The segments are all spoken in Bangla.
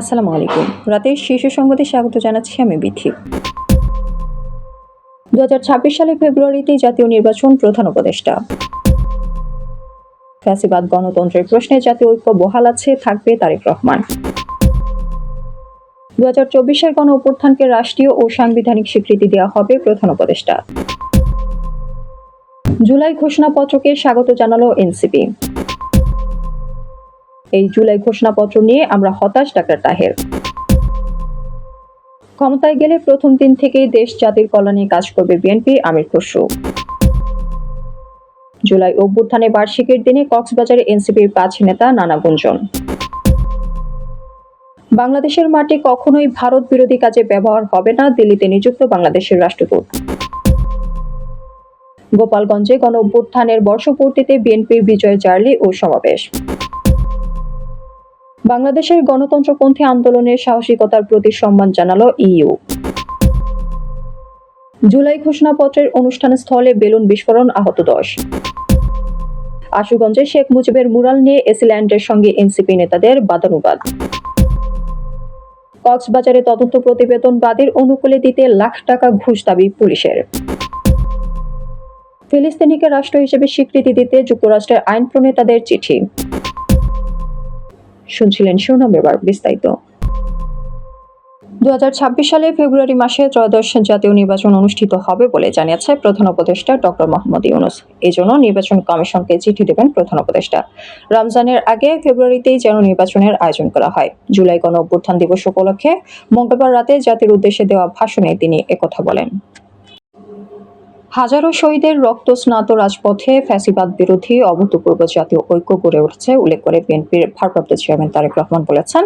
আসসালামু আলাইকুম। রাতের শীর্ষ সংবাদে স্বাগত জানাচ্ছি আমি বিথি। দু সালে ফেব্রুয়ারিতে জাতীয় নির্বাচন প্রধান উপদেষ্টা। ফ্যাসিবাদ, গণতন্ত্রের প্রশ্নে জাতীয় ঐক্য বহাল আছে, থাকবে তারেক রহমান। দু হাজার চব্বিশের গণ অভ্যুত্থানকে রাষ্ট্রীয় ও সাংবিধানিক স্বীকৃতি দেওয়া হবে প্রধান উপদেষ্টা। জুলাই ঘোষণাপত্রকে স্বাগত জানালো এনসিপি। এই জুলাই ঘোষণাপত্র নিয়ে আমরা হতাশ, ডাক্তার তাহের। ক্ষমতায় গেলে প্রথম দিন থেকেই দেশ জাতির কল্যাণে কাজ করবে বিএনপি, আমির খসরু। জুলাই অভ্যুত্থানে বার্ষিকীর দিনে কক্সবাজারে এনসিপির পাঁচ নেতা নানা গুঞ্জন। বাংলাদেশের মাটি কখনোই ভারত বিরোধী কাজে ব্যবহার হবে না, দিল্লিতে নিযুক্ত বাংলাদেশের রাষ্ট্রদূত। গোপালগঞ্জে গণ অভ্যুত্থানের বর্ষপূর্তিতে বিএনপির বিজয় জার্লি ও সমাবেশ। বাংলাদেশের গণতন্ত্রপন্থী আন্দোলনের সাহসিকতার প্রতি সম্মান জানালো ইইউ। জুলাই ঘোষণাপত্রের অনুষ্ঠান স্থলে বেলুন বিস্ফোরণ, আহত দশ। আশুগঞ্জে শেখ মুজিবের মুরাল নিয়ে এসিল্যান্ডের সঙ্গে এনসিপি নেতাদের বাদানুবাদ। কক্সবাজারে তদন্ত প্রতিবেদন বাদীর অনুকূলে দিতে লাখ টাকা ঘুষ দাবি পুলিশের। ফিলিস্তিনিকে রাষ্ট্র হিসেবে স্বীকৃতি দিতে যুক্তরাষ্ট্রের আইন প্রণেতাদের চিঠি। শুনছিলেন শিরোনাম এবার বিস্তারিত। দু হাজার ছাব্বিশ সালে ফেব্রুয়ারি মাসে ত্রয়োদশ জাতীয় নির্বাচন অনুষ্ঠিত হবে বলে জানিয়েছে প্রধান উপদেষ্টা ডক্টর মোহাম্মদ ইউনুস। এজন্য নির্বাচন কমিশনকে চিঠি দেবেন প্রধান উপদেষ্টা। রমজানের আগে ফেব্রুয়ারিতেই যেন নির্বাচনের আয়োজন করা হয়। জুলাই গণ অভ্যুত্থান দিবস উপলক্ষে মঙ্গলবার রাতে জাতির উদ্দেশ্যে দেওয়া ভাষণে তিনি একথা বলেন। হাজারো শহীদের রক্ত স্নাত রাজপথে ফ্যাসিবাদ বিরোধী অভূতপূর্ব জাতীয় ঐক্য গড়ে উঠেছে, উল্লেখ করে বিএনপির ভারপ্রাপ্ত চেয়ারম্যান তারেক রহমান বলেছেন,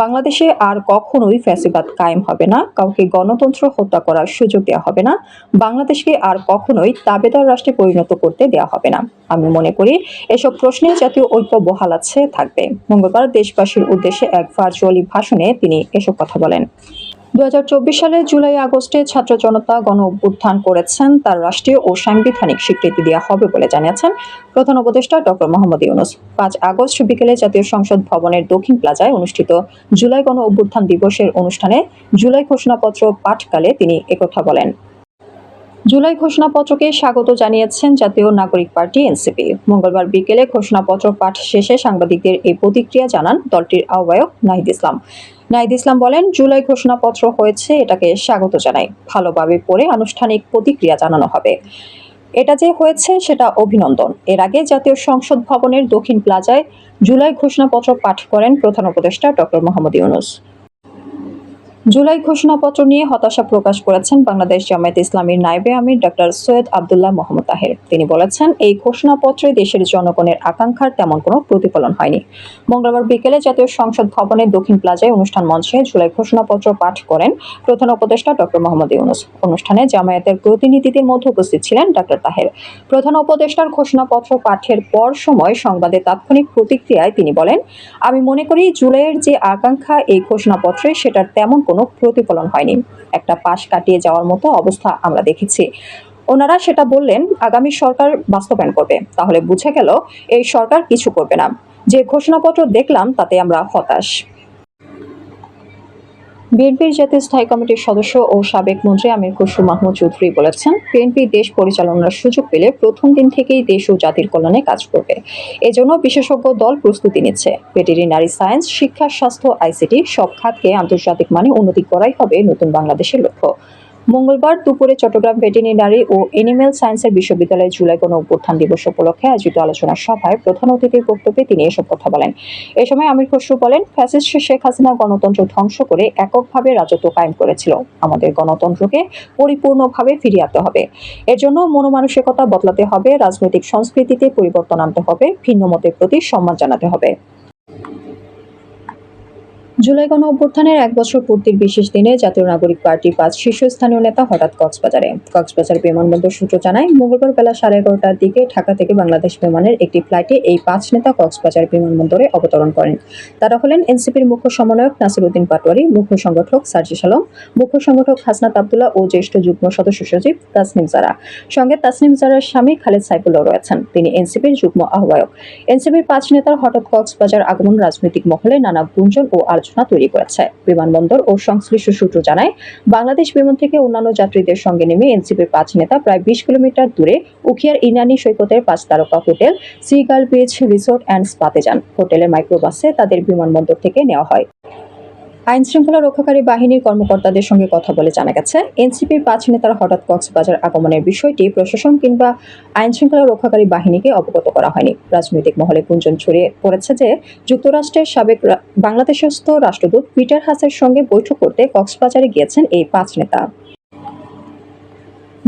বাংলাদেশে আর কখনোই ফ্যাসিবাদ কায়েম হবে না, কাউকে গণতন্ত্র হত্যা করার সুযোগ দেওয়া হবে না, বাংলাদেশকে আর কখনোই তাবেদার রাষ্ট্রে পরিণত করতে দেওয়া হবে না। আমি মনে করি এসব প্রশ্নে জাতীয় ঐক্য বহাল আছে, থাকবে। মঙ্গলবার দেশবাসীর উদ্দেশ্যে এক ভার্চুয়ালি ভাষণে তিনি এসব কথা বলেন। দু হাজার চব্বিশ সালে জুলাই আগস্টে ছাত্র জনতা গণ অভ্যুত্থান করেছেন। তার রাষ্ট্রীয় ও সাংবিধানিক স্বীকৃতি দেওয়া হবে বলে জানিয়েছেন প্রধান উপদেষ্টা ড. মোহাম্মদ ইউনুস। পাঁচ আগস্ট বিকেলে জাতীয় সংসদ ভবনের দক্ষিণ প্লাজায় অনুষ্ঠিত জুলাই গণ অভ্যুত্থান দিবসের অনুষ্ঠানে জুলাই ঘোষণাপত্র পাঠকালে তিনি একথা বলেন। জুলাই ঘোষণাপত্রকে স্বাগত জানিয়েছেন জাতীয় নাগরিক পার্টি, এনসিপি। মঙ্গলবার বিকেলে ঘোষণাপত্র পাঠ শেষে সাংবাদিকদের এই প্রতিক্রিয়া জানান দলটির আহ্বায়ক নাহিদ ইসলাম। নাহিদ ইসলাম বলেন, জুলাই ঘোষণাপত্র হয়েছে, এটাকে স্বাগত জানাই। ভালোভাবে পড়ে আনুষ্ঠানিক প্রতিক্রিয়া জানানো হবে। এটা যে হয়েছে, সেটা অভিনন্দন। এর আগে জাতীয় সংসদ ভবনের দক্ষিণ প্লাজায় জুলাই ঘোষণাপত্র পাঠ করেন প্রধান উপদেষ্টা ডক্টর মোহাম্মদ ইউনুস। জুলাই ঘোষণাপত্র নিয়ে হতাশা প্রকাশ করেছেন বাংলাদেশ জামায়াত ইসলামীর নাইবে আমির ডক্টর সৈয়দ আবদুল্লাহ মোহাম্মদ তাহের। তিনি বলেছেন, এই ঘোষণাপত্রে দেশের জনগণের আকাঙ্ক্ষার তেমন কোনো প্রতিফলন হয়নি। মঙ্গলবার বিকেলে জাতীয় সংসদ ভবনের দক্ষিণ প্লাজায় অনুষ্ঠান মঞ্চে জুলাই ঘোষণাপত্র পাঠ করেন প্রধান উপদেষ্টা ডক্টর মোহাম্মদ ইউনুস। অনুষ্ঠানে জামায়াতের প্রতিনিধিদের মধ্যে উপস্থিত ছিলেন ডক্টর তাহের। প্রধান উপদেষ্টার ঘোষণাপত্র পাঠের পর সময় সংবাদে তাৎক্ষণিক প্রতিক্রিয়ায় তিনি বলেন, আমি মনে করি জুলাইয়ের যে আকাঙ্ক্ষা এই ঘোষণাপত্রে সেটার তেমন কোনো প্রতিফলন হয়নি। একটা পাশ কাটিয়ে যাওয়ার মতো অবস্থা আমরা দেখেছি। ওনারা সেটা বললেন, আগামী সরকার বাস্তবায়ন করবে। তাহলে বুঝে গেল, এই সরকার কিছু করবে না। যে ঘোষণাপত্র দেখলাম, তাতে আমরা হতাশ। বিএনপির জাতীয় স্থায়ী কমিটির সদস্য ও সাবেক মন্ত্রী আমির খসরু মাহমুদ চৌধুরী বলেছেন, বিএনপি দেশ পরিচালনার সুযোগ পেলে প্রথম দিন থেকেই দেশ ও জাতির কল্যাণে কাজ করবে। এজন্য বিশেষজ্ঞ দল প্রস্তুতি নিচ্ছে। ভেটেরিনারি সায়েন্স, শিক্ষা, স্বাস্থ্য, আইসিটি সব খাতকে আন্তর্জাতিক মানে উন্নতি করাই হবে নতুন বাংলাদেশের লক্ষ্য। মঙ্গলবার দুপুরে চট্টগ্রাম ভেটেরিনারি ও এনিম্যাল সায়েন্সের বিশ্ববিদ্যালয়ে জুলাই গণ অভ্যুত্থান দিবস উপলক্ষে আয়োজিত আলোচনা সভায় প্রধান অতিথির বক্তব্যে তিনি এসব কথা বলেন। এ সময় আমির খসরু বলেন, ফ্যাসিস্ট শেখ হাসিনা গণতন্ত্র ধ্বংস করে এককভাবে রাজত্ব কায়েম করেছিল। আমাদের গণতন্ত্রকে পরিপূর্ণভাবে ফিরিয়ে আনতে হবে। এর জন্য মনোমানসিকতা বদলাতে হবে, রাজনৈতিক সংস্কৃতিতে পরিবর্তন আনতে হবে ভিন্ন মতের প্রতি সম্মান জানাতে হবে। জুলাই গণ অভ্যুত্থানের এক বছর পূর্তির বিশেষ দিনে জাতীয় নাগরিক পার্টির পাঁচ শীর্ষস্থানীয় নেতা হঠাৎ কক্সবাজারে। কক্সবাজার বিমানবন্দর সূত্র জানায়, মঙ্গলবার বেলা সাড়ে এগারোটার দিকে ঢাকা থেকে বাংলাদেশ বিমানের একটি ফ্লাইটে এই পাঁচ নেতা কক্সবাজার বিমানবন্দরে অবতরণ করেন। তারা হলেন এনসিপির মুখ্য সমন্বয়ক নাসিরুদ্দিন পাটোয়ারি, মুখ্য সংগঠক সার্জিস আলম মুখ্য সংগঠক হাসনাত আবদুল্লাহ ও জ্যেষ্ঠ যুগ্ম সদস্য সচিব তাসনিম জারা। সঙ্গে তাসনিম জারার স্বামী খালেদ সাইফুল্লাহ রয়েছেন। তিনি এনসিপির যুগ্ম আহ্বায়ক। এনসিপির পাঁচ নেতার হঠাৎ কক্সবাজার আগমন রাজনৈতিক মহলে নানা গুঞ্জন ও আলোচনা উত্তেজনা তৈরি করেছে। বিমানবন্দর ও সংশ্লিষ্ট সূত্র জানায়, বাংলাদেশ বিমান থেকে অন্যান্য যাত্রীদের সঙ্গে নেমে এনসিপির পাঁচ নেতা প্রায় বিশ কিলোমিটার দূরে উখিয়ার ইনানি সৈকতের পাঁচ তারকা hotel Seagull beach resort and স্পাতে যান। হোটেলের মাইক্রোবাসে তাদের বিমানবন্দর থেকে নেওয়া হয়। আইন শৃঙ্খলা রক্ষাকারী বাহিনীর কর্মকর্তাদের সঙ্গে কথা বলে জানা গেছে, এনসিপির পাঁচ নেতার হঠাৎ কক্সবাজার আগমনের বিষয়টি প্রশাসন কিংবা আইন শৃঙ্খলা রক্ষাকারী বাহিনীকে অবগত করা হয়নি। রাজনৈতিক মহলে গুঞ্জন ছড়িয়ে পড়েছে যে, যুক্তরাষ্ট্রের সাবেক বাংলাদেশস্থ রাষ্ট্রদূত পিটার হাসের সঙ্গে বৈঠক করতে কক্সবাজারে গিয়েছেন এই পাঁচ নেতা।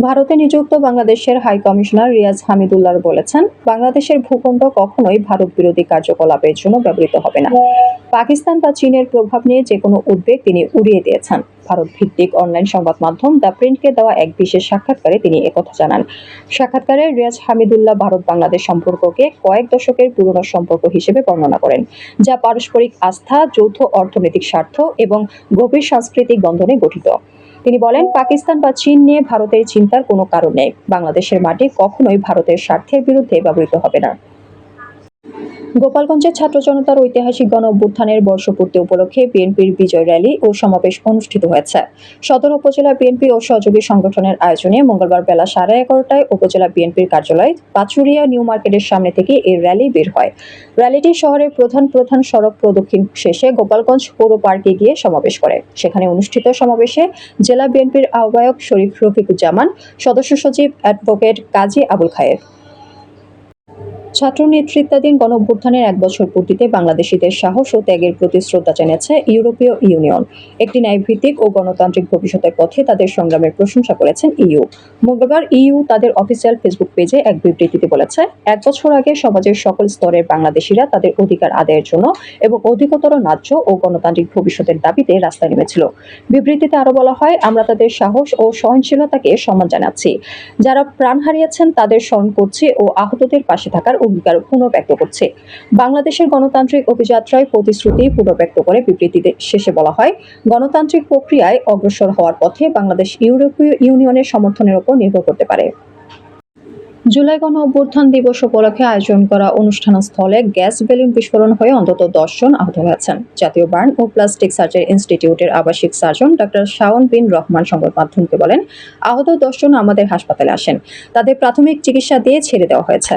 ভারতে নিযুক্ত বাংলাদেশের হাই কমিশনার রিয়াজ হামিদুল্লাহ বলেছেন, বাংলাদেশের ভূখণ্ড কখনোই ভারত বিরোধী কার্যকলাপের জন্য ব্যবহৃত হবে না। পাকিস্তান বা চীনের প্রভাব নিয়ে যে কোনো উদ্বেগ তিনি উড়িয়ে দিয়েছেন। ভারত ভিত্তিক অনলাইন সংবাদ মাধ্যম দ্য প্রিন্টকে দেওয়া এক বিশেষ সাক্ষাৎকারে তিনি একথা জানান। সাক্ষাৎকারে রিয়াজ হামিদুল্লাহ ভারত বাংলাদেশ সম্পর্ককে কয়েক দশকের পুরনো সম্পর্ক হিসেবে বর্ণনা করেন, যা পারস্পরিক আস্থা, যৌথ অর্থনৈতিক স্বার্থ এবং গভীর সাংস্কৃতিক বন্ধনে গঠিত। তিনি বলেন, পাকিস্তান বা চীন নিয়ে ভারতের চিন্তার কোনো কারণ নেই। বাংলাদেশের মাটি কখনোই ভারতের স্বার্থের বিরুদ্ধে ব্যবহৃত হবে না। গোপালগঞ্জের ছাত্র জনতার ঐতিহাসিক গণ অভ্যুত্থানের বর্ষপূর্তি উপলক্ষে বিএনপির বিজয় র্যালি ও সমাবেশ অনুষ্ঠিত হয়েছে। সদর উপজেলা বিএনপি ও সহযোগী সংগঠনের আয়োজনে মঙ্গলবার বেলা সাড়ে এগারোটায় উপজেলা বিএনপির কার্যালয় পাচুরিয়া নিউ মার্কেটের সামনে থেকে এই র্যালি বের হয়। র্যালিটি শহরের প্রধান প্রধান সড়ক প্রদক্ষিণ শেষে গোপালগঞ্জ পৌর পার্কে গিয়ে সমাবেশ করে। সেখানে অনুষ্ঠিত সমাবেশে জেলা বিএনপির আহ্বায়ক শরীফ রফিকুজ্জামান, সদস্য সচিব অ্যাডভোকেট কাজী আবুল খায়ের। ছাত্র নেতৃত্বাধীন গণ অভ্যুত্থানের এক বছর পূর্তিতে বাংলাদেশিদের সাহস ও ত্যাগের প্রতি শ্রদ্ধা জানিয়েছে ইউরোপীয় ইউনিয়ন। একটি ন্যায়ভিত্তিক ও গণতান্ত্রিক ভবিষ্যতের পথে তাদের সংগ্রামের প্রশংসা করেছেন ইইউ মঙ্গলবার ইইউ তাদের অফিসিয়াল ফেসবুক পেজে এক বিবৃতিতে বলেছে, এক বছর আগে সমাজের সকল স্তরের বাংলাদেশিরা তাদের অধিকার আদায়ের জন্য এবং অধিকতর ন্যায্য ও গণতান্ত্রিক ভবিষ্যতের দাবিতে রাস্তায় নেমেছিল। বিবৃতিতে আরও বলা হয়, আমরা তাদের সাহস ও সহনশীলতাকে সম্মান জানাচ্ছি। যারা প্রাণ হারিয়েছেন তাদের স্মরণ করছি ও আহতদের পাশে থাকার অঙ্গীকার পুনর্ব্যক্ত করছে। বাংলাদেশের গণতান্ত্রিক অভিযাত্রায় প্রতিশ্রুতি পুনর্ব্যক্ত করে বিবৃতিতে শেষে বলা হয়, গণতান্ত্রিক প্রক্রিয়ায় অগ্রসর হওয়ার পথে বাংলাদেশ ইউরোপীয় ইউনিয়নের সমর্থনের উপর নির্ভর করতে পারে। জুলাই গণ অভ্যুত্থান দিবস উপলক্ষে আয়োজন করা অনুষ্ঠান স্থলে গ্যাস বেলুন বিস্ফোরণ হয়ে অন্তত দশ জন আহত হয়েছেন। জাতীয় বার্ন ও প্লাস্টিক সার্জারি ইনস্টিটিউটের আবাসিক সার্জন ডক্টর শাওন বিন রহমান সংবাদ মাধ্যমকে বলেন, আহত দশজন আমাদের হাসপাতালে আসেন। তাদের প্রাথমিক চিকিৎসা দিয়ে ছেড়ে দেওয়া হয়েছে।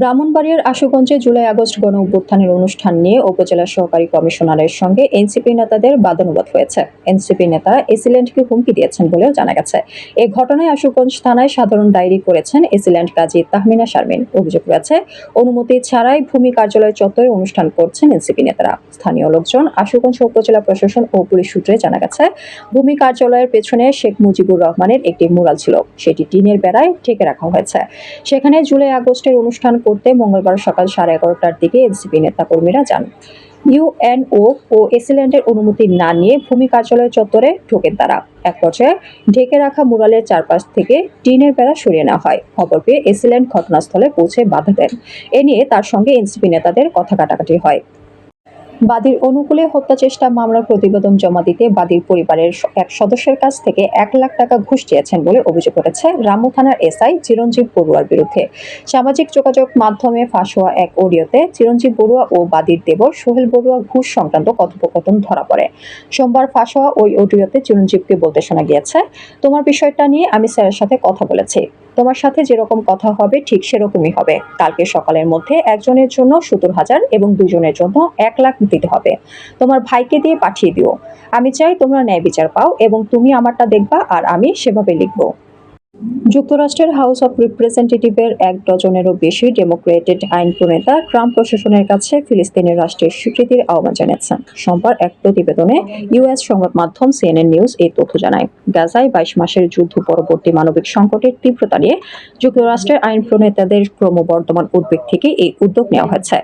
ব্রাহ্মণবাড়িয়ার আশুগঞ্জে জুলাই আগস্ট গণ অভ্যুত্থানের অনুষ্ঠান নিয়ে উপজেলা সহকারী কমিশনারের সঙ্গে এনসিপি নেতাদের বাদানুবাদ হয়েছে। এনসিপি নেতারা এসিল্যান্ডকে হুমকি দিয়েছেন বলেও জানা গেছে। এ ঘটনায় আশুগঞ্জ থানায় সাধারণ ডায়েরি করেছেন এসিল্যান্ড কাজী তাহমিনা শারমিন। অভিযোগ রয়েছে, অনুমতি ছাড়াই ভূমি কার্যালয় চত্বরে অনুষ্ঠান করছেন এনসিপি নেতারা। স্থানীয় লোকজন আশুগঞ্জ উপজেলা প্রশাসন ও পুলিশ সূত্রে জানা গেছে, ভূমি কার্যালয়ের পেছনে শেখ মুজিবুর রহমানের একটি মুরাল ছিল। সেটি টিনের বেড়ায় ঠেকে রাখা হয়েছে। সেখানে জুলাই আগস্টের অনুষ্ঠান করতে মঙ্গলবার সকাল সাড়ে এগারোটার দিকে এনসিপি নেতাকর্মীরা যান। ইউএনও ও এসিল্যান্ডের অনুমতি না নিয়ে ভূমি কার্যালয় চত্বরে ঢোকেন তারা। এক পর্যায়ে ঢেকে রাখা মুরালের চারপাশ থেকে টিনের বেড়া সরিয়ে নেওয়া হয়। খবর পেয়ে এসিল্যান্ড ঘটনাস্থলে পৌঁছে বাধা দেন। এ নিয়ে তার সঙ্গে এনসিপি নেতাদের কথা কাটাকাটি হয়। বাদীর অনুকূলে হত্যা চেষ্টা, মামলার প্রতিবেদন জমা দিতে বাদীর পরিবারের এক সদস্যের কাছ থেকে এক লাখ টাকা ঘুষ চেয়েছেন বলে অভিযোগ উঠেছে রামু থানার এসআই চিরঞ্জীব বড়ুয়ার বিরুদ্ধে। সামাজিক যোগাযোগ মাধ্যমে ফাঁস হওয়া এক অডিওতে চিরঞ্জীব বড়ুয়া ও বাদীর দেবর সোহেল বড়ুয়া ঘুষ সংক্রান্ত কথোপকথন ধরা পড়ে। সোমবার ফাঁস হওয়া ওই অডিওতে চিরঞ্জীবকে বলতে শোনা গিয়েছে, তোমার বিষয়টা নিয়ে আমি স্যারের সাথে কথা বলেছি। তোমার সাথে যেরকম কথা হবে, ঠিক সেরকমই হবে। কালকে সকালের মধ্যে একজনের জন্য সত্তর হাজার এবং দুজনের জন্য এক লাখ দিতে হবে। তোমার ভাইকে দিয়ে পাঠিয়ে দিও। আমি চাই তোমরা ন্যায় বিচার পাও এবং তুমি আমারটা দেখবা আর আমি সেভাবে লিখব। যুক্তরাষ্ট্রের হাউস অব রিপ্রেজেন্টেটিভের এক ডজনেরও বেশি ডেমোক্রেটেড আইন প্রণেতা ট্রাম্প প্রশাসনের কাছে ফিলিস্তিনের রাষ্ট্রের স্বীকৃতির আহ্বান জানিয়েছেন। সোমবার এক প্রতিবেদনে ইউএস সংবাদ মাধ্যম সিএনএন নিউজ এই তথ্য জানায়। গাজায় বাইশ মাসের যুদ্ধ পরবর্তী মানবিক সংকটের তীব্রতা নিয়ে যুক্তরাষ্ট্রের আইন প্রণেতাদের ক্রমবর্ধমান উদ্বেগ থেকে এই উদ্যোগ নেওয়া হয়েছে।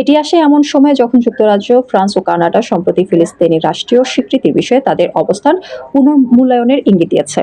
এটি আসে এমন সময় যখন যুক্তরাজ্য, ফ্রান্স ও কানাডা সম্প্রতি ফিলিস্তিনি রাষ্ট্রীয় স্বীকৃতির বিষয়ে তাদের অবস্থান পুনর্মূল্যায়নের ইঙ্গিত দিয়েছে।